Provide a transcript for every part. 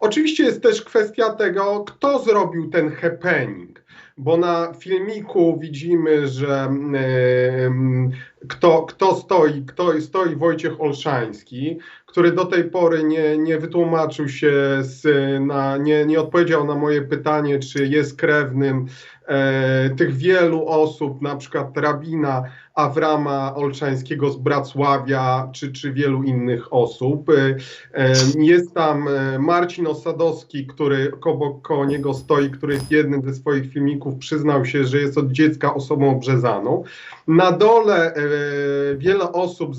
Oczywiście jest też kwestia tego, kto zrobił ten happening, bo na filmiku widzimy, że em, kto, kto stoi, kto stoi Wojciech Olszański, który do tej pory nie, nie wytłumaczył się, z, na, nie, nie odpowiedział na moje pytanie, czy jest krewnym e, tych wielu osób, na przykład rabina Awrama Olszańskiego z Bracławia, czy, czy wielu innych osób. E, e, Jest tam e, Marcin Osadowski, który obok niego stoi, który w jednym ze swoich filmików przyznał się, że jest od dziecka osobą obrzezaną. Na dole e, wiele osób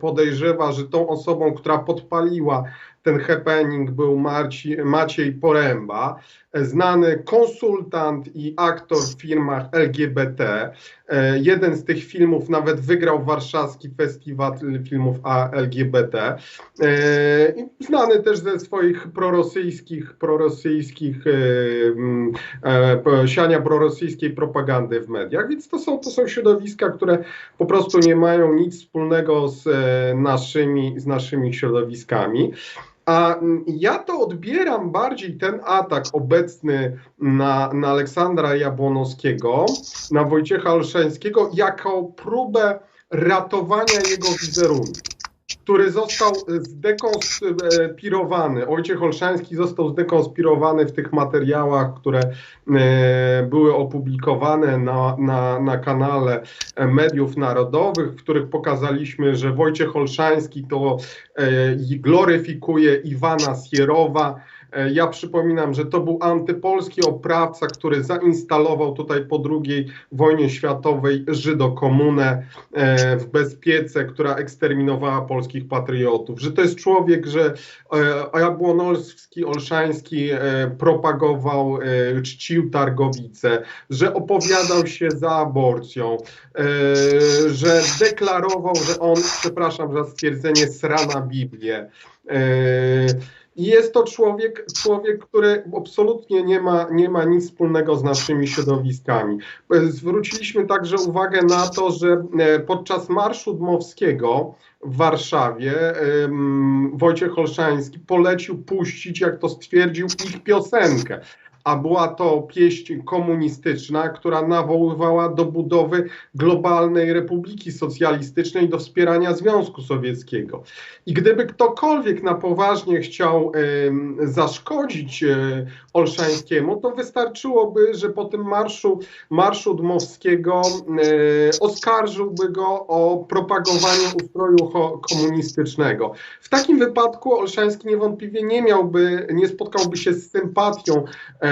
podejrzewa, że tą osobą, która podpaliła ten happening był Marci, Maciej Poręba, znany konsultant i aktor w filmach LGBT. E, Jeden z tych filmów nawet wygrał warszawski festiwal filmów LGBT. E, Znany też ze swoich prorosyjskich, prorosyjskich e, mm, siania prorosyjskiej propagandy w mediach, więc to są, to są środowiska, które po prostu nie mają nic wspólnego z naszymi, z naszymi środowiskami. A mm, ja to odbieram bardziej ten atak obecny na, na Aleksandra Jabłonowskiego, na Wojciecha Olszańskiego, jako próbę ratowania jego wizerunku, który został zdekonspirowany. Wojciech Olszański został zdekonspirowany w tych materiałach, które e, były opublikowane na, na, na kanale e, mediów narodowych, w których pokazaliśmy, że Wojciech Olszański to e, gloryfikuje Iwana Sierowa. E, Ja przypominam, że to był antypolski oprawca, który zainstalował tutaj po II wojnie światowej Żydokomunę e, w Bezpiece, która eksterminowała polskich patriotów. Że to jest człowiek, że e, Jabłonowski, Olszański propagował, czcił Targowice, że opowiadał się za aborcją, że deklarował, że on, przepraszam za stwierdzenie, srana Biblię. E, i jest to człowiek, człowiek, który absolutnie nie ma, nie ma nic wspólnego z naszymi środowiskami. E, Zwróciliśmy także uwagę na to, że e, podczas Marszu Dmowskiego w Warszawie em, Wojciech Olszański polecił puścić, jak to stwierdził, ich piosenkę. A była to pieśń komunistyczna, która nawoływała do budowy globalnej republiki socjalistycznej, do wspierania Związku Sowieckiego. I gdyby ktokolwiek na poważnie chciał em, zaszkodzić e, Olszańskiemu, to wystarczyłoby, że po tym marszu, marszu Dmowskiego e, oskarżyłby go o propagowanie ustroju komunistycznego. W takim wypadku Olszański niewątpliwie nie miałby, nie spotkałby się z sympatią e,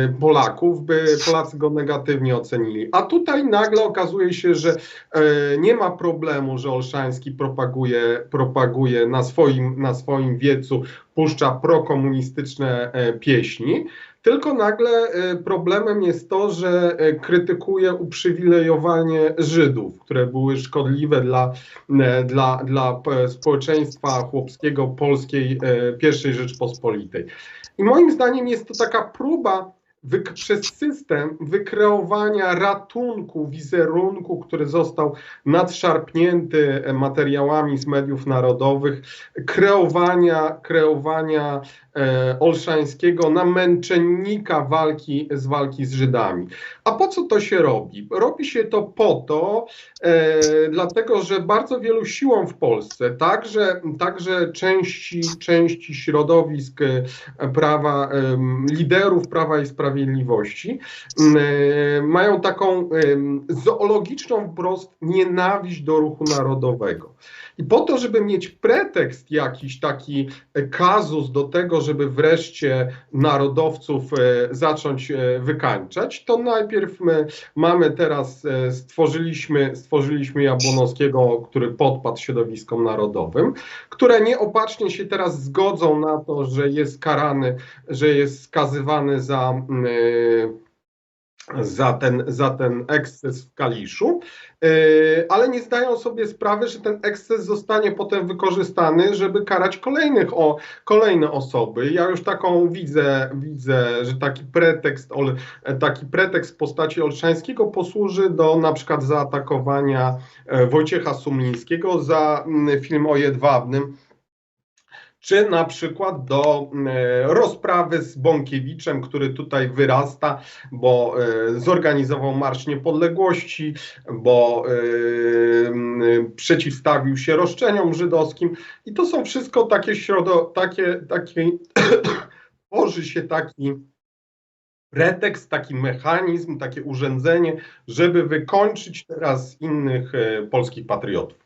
Polaków, by Polacy go negatywnie ocenili. A tutaj nagle okazuje się, że e, nie ma problemu, że Olszański propaguje, propaguje na, swoim, na swoim wiecu, puszcza prokomunistyczne e, pieśni, tylko nagle e, problemem jest to, że krytykuje uprzywilejowanie Żydów, które były szkodliwe dla, dla, dla społeczeństwa chłopskiego polskiej I Rzeczpospolitej. I moim zdaniem jest to taka próba przez system wykreowania ratunku, wizerunku, który został nadszarpnięty e, materiałami z mediów narodowych, kreowania, kreowania e, Olszańskiego na męczennika walki z walki z Żydami. A po co to się robi? Robi się to po to, e, dlatego że bardzo wielu siłom w Polsce, także, także części, części środowisk e, prawa, em, liderów Prawa i Sprawiedliwości m, e, mają taką zoologiczną wprost nienawiść do ruchu narodowego. I po to, żeby mieć pretekst jakiś taki e, kazus do tego, żeby wreszcie narodowców e, zacząć wykańczać, to najpierw my mamy teraz, stworzyliśmy, stworzyliśmy Jabłonowskiego, który podpadł środowiskom narodowym, które nieopatrznie się teraz zgodzą na to, że jest karany, że jest skazywany za, mm, za, ten, za ten eksces w Kaliszu, e, ale nie zdają sobie sprawy, że ten eksces zostanie potem wykorzystany, żeby karać kolejnych o, kolejne osoby. Ja już taką widzę, widzę, że taki pretekst, taki pretekst w postaci Olszańskiego posłuży do na przykład zaatakowania e, Wojciecha Sumlińskiego za film o Jedwabnym. Czy na przykład do e, rozprawy z Bąkiewiczem, który tutaj wyrasta, bo e, zorganizował Marsz Niepodległości, bo e, m, przeciwstawił się roszczeniom żydowskim i to są wszystko takie środo, takie, takie tworzy się taki pretekst, taki mechanizm, takie urządzenie, żeby wykończyć teraz innych polskich patriotów.